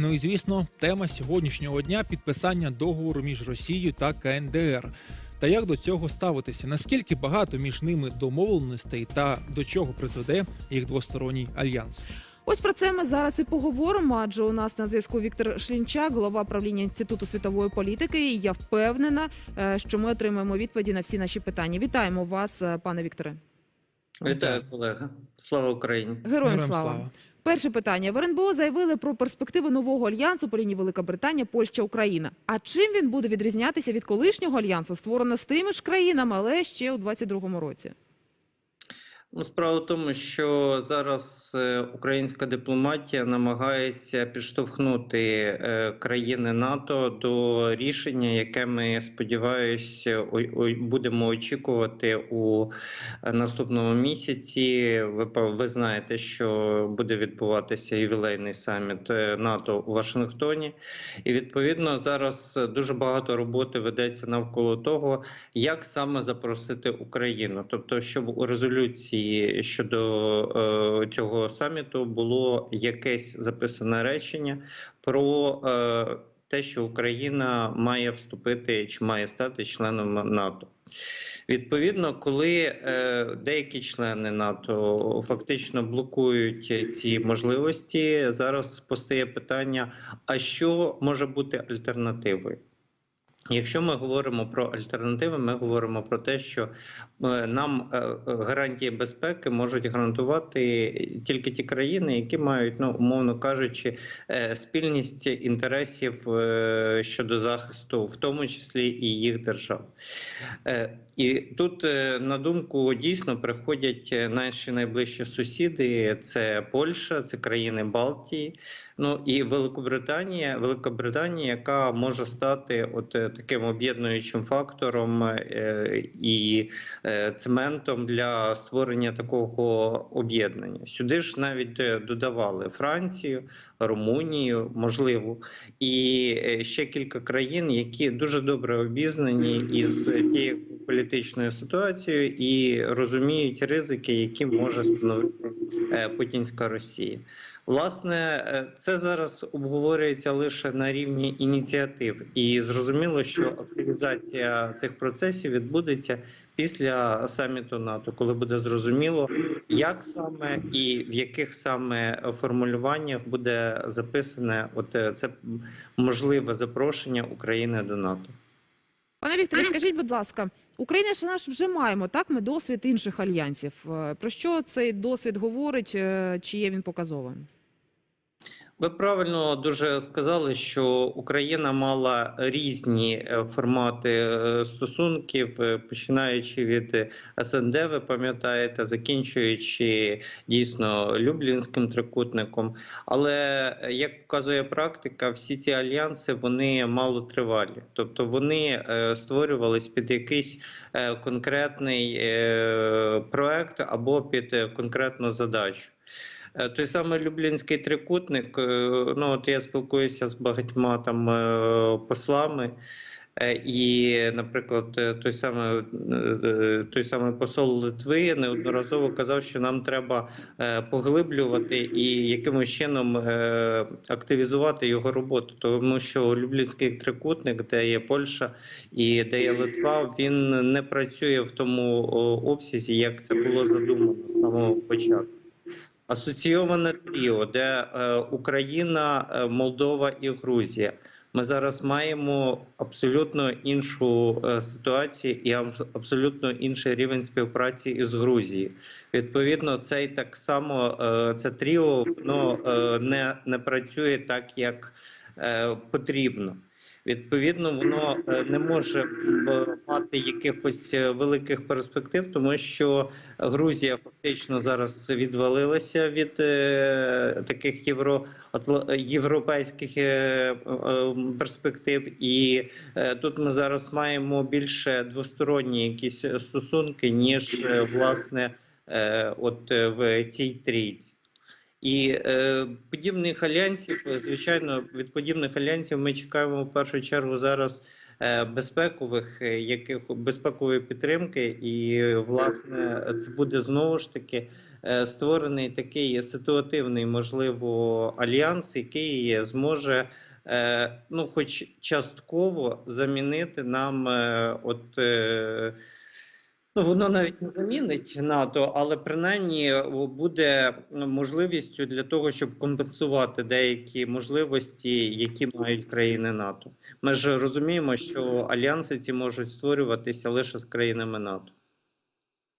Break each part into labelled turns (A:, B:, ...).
A: Ну і звісно, тема сьогоднішнього дня підписання договору між Росією та КНДР. Та як до цього ставитися? Наскільки багато між ними домовленостей та до чого призведе їх двосторонній альянс?
B: Ось про це ми зараз і поговоримо. Адже у нас на зв'язку Віктор Шлінчак, голова правління інституту світової політики. І я впевнена, е, що ми отримаємо відповіді на всі наші питання. Вітаємо вас, е, пане Вікторе.
C: Вітаю, колега. Слава Україні.
B: Героям
A: Героям
B: слава. Перше питання в РНБО заявили про перспективи нового альянсу по лінії Велика Британія, Польща, Україна. А чим він буде відрізнятися від колишнього альянсу, створеного з тими ж країнами, але ще у 22-му році?
C: Ну, справа в тому, що зараз е, українська дипломатія намагається підштовхнути е, країни НАТО до рішення, яке ми сподіваюся, будемо очікувати у е, наступному місяці. Ви ви знаєте, що буде відбуватися ювілейний саміт НАТО у Вашингтоні, і відповідно зараз дуже багато роботи ведеться навколо того, як саме запросити Україну, тобто, щоб у резолюції щодо е, цього саміту було якесь записане речення про е, те, що Україна має вступити чи має стати членом НАТО. Відповідно, коли е, деякі члени НАТО фактично блокують ці можливості, зараз постає питання: а що може бути альтернативою? Якщо ми говоримо про альтернативи, ми говоримо про те, що е, нам е, е, гарантії безпеки можуть гарантувати тільки ті країни, які мають, ну умовно кажучи, спільність інтересів щодо захисту, в тому числі і їх держав. І тут на думку дійсно приходять наші найближчі сусіди: це Польща, це країни Балтії. Ну і Великобританія, Великобританія, яка може стати от е, таким об'єднуючим фактором е, і е, цементом для створення такого об'єднання. Сюди ж навіть додавали Францію, Румунію, можливо, і ще кілька країн, які дуже добре обізнані із тією політичною ситуацією і розуміють ризики, які може становити путінська Росія. Власне, е, це зараз обговорюється лише на рівні ініціатив, і зрозуміло, що активізація цих процесів відбудеться після саміту НАТО, коли буде зрозуміло, як саме і в яких саме формулюваннях буде записане от е, це можливе запрошення України до НАТО.
B: Пане Вікторе, скажіть, будь ласка, Україна ж наш вже маємо так. Ми досвід інших альянсів. Е, Про що цей досвід говорить? Чи є він показовим?
C: Ви правильно дуже сказали, що Україна мала різні е, формати е, стосунків, е, починаючи від СНД, ви пам'ятаєте, закінчуючи дійсно Люблінським трикутником. Але як показує практика, всі ці альянси вони малотривалі, тобто вони створювались під якийсь конкретний проект або під конкретну задачу. Е, Той самий Люблінський трикутник. е, Ну от я спілкуюся з багатьма там е, послами. І, наприклад, той самий, той самий посол Литви неодноразово казав, що нам треба поглиблювати і якимось чином активізувати його роботу, тому що Люблінський трикутник, де є Польща і де є Литва, він не працює в тому обсязі, як це було задумано з самого початку. Асоційоване тріо, де е, Україна, е, Молдова і Грузія. Ми зараз маємо абсолютно іншу е, ситуацію і аб- абсолютно інший рівень співпраці із Грузією. Відповідно, цей так само це тріо воно не, не працює так, як потрібно. Відповідно, воно е, не може е, мати якихось е, великих перспектив, тому що Грузія фактично зараз відвалилася від таких євро, європейських перспектив, і тут ми зараз маємо більше двосторонні якісь стосунки, ніж власне от в цій трійці. І е, подібних альянсів, е, звичайно, від подібних альянсів ми чекаємо в першу чергу зараз е, безпекових е, яких безпекової підтримки, і власне це буде знову ж таки е, створений такий ситуативний, можливо, альянс, який зможе. е, Ну, хоч частково замінити нам, от Ну, воно навіть не замінить НАТО, але принаймні буде можливістю для того, щоб компенсувати деякі можливості, які мають країни НАТО. Ми ж розуміємо, що альянси ці можуть створюватися лише з країнами НАТО.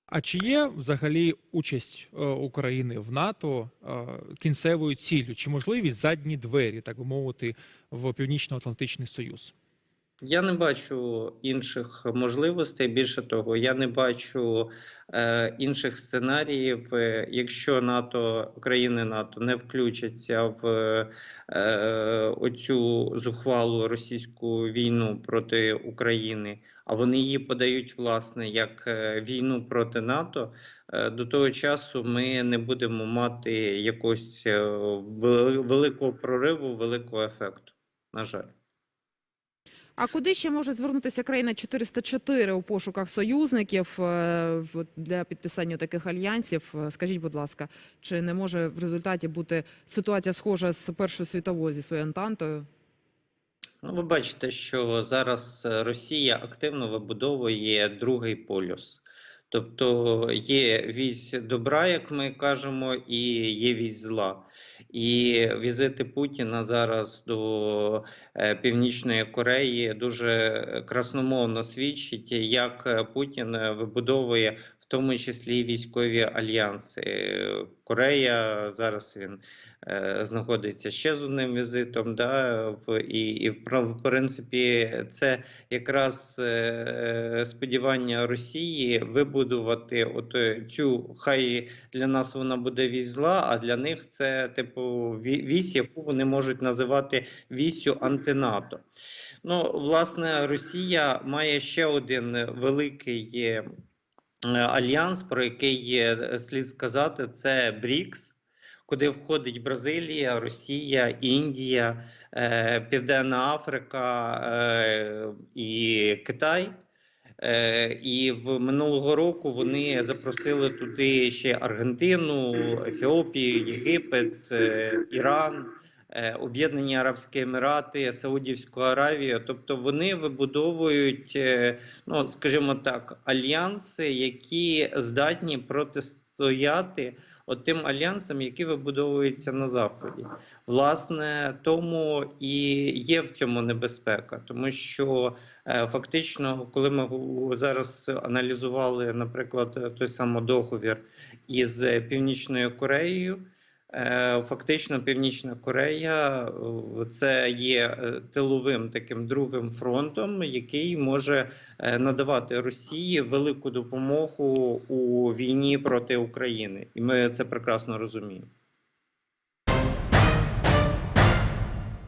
A: А чи є взагалі участь е, України в НАТО е, кінцевою ціллю? Чи можливі задні двері, так би мовити, в Північно-Атлантичний Союз?
C: Я не бачу інших можливостей. Більше того, я не бачу е, інших сценаріїв, е, якщо НАТО, країни НАТО не включаться в е, оцю зухвалу російську війну проти України, а вони її подають власне як е, війну проти НАТО. е, До того часу ми не будемо мати якогось е, великого прориву, великого ефекту. На жаль.
B: А куди ще може звернутися країна 404 у пошуках союзників е, для підписання таких альянсів? Е, Скажіть, будь ласка, чи не може в результаті бути ситуація схожа з Першою світовою зі своєю Антантою?
C: Ну, ви бачите, що зараз е, Росія активно вибудовує другий полюс. Тобто є вісь добра, як ми кажемо, і є вісь зла. І візити Путіна зараз до е, Північної Кореї дуже красномовно свідчить, як Путін вибудовує тому числі військові альянси. Корея зараз він е, знаходиться ще з одним візитом. Да, в, і, і в принципі, це якраз е, сподівання Росії вибудувати от е, цю хай для нас вона буде вісь зла, а для них це типу ві- вісь, яку вони можуть називати вісю антинато. Ну, власне, Росія має ще один великий. Е, Альянс, про який е, слід сказати, це БРІКС, куди входить Бразилія, Росія, Індія, е, Південна Африка і Китай. І в минулого року вони запросили туди ще Аргентину, Ефіопію, Єгипет, Іран, Об'єднані Арабські Емірати, Саудівську Аравію. Тобто вони вибудовують, е, ну скажімо так, альянси, які здатні протистояти тим альянсам, які вибудовуються на заході. Власне, тому і є в цьому небезпека, тому що е, фактично, коли ми зараз аналізували, наприклад, той самий договір із Північною Кореєю. Е, Фактично, Північна Корея е, це є е, тиловим таким другим фронтом, який може надавати Росії велику допомогу у війні проти України, і ми це прекрасно розуміємо.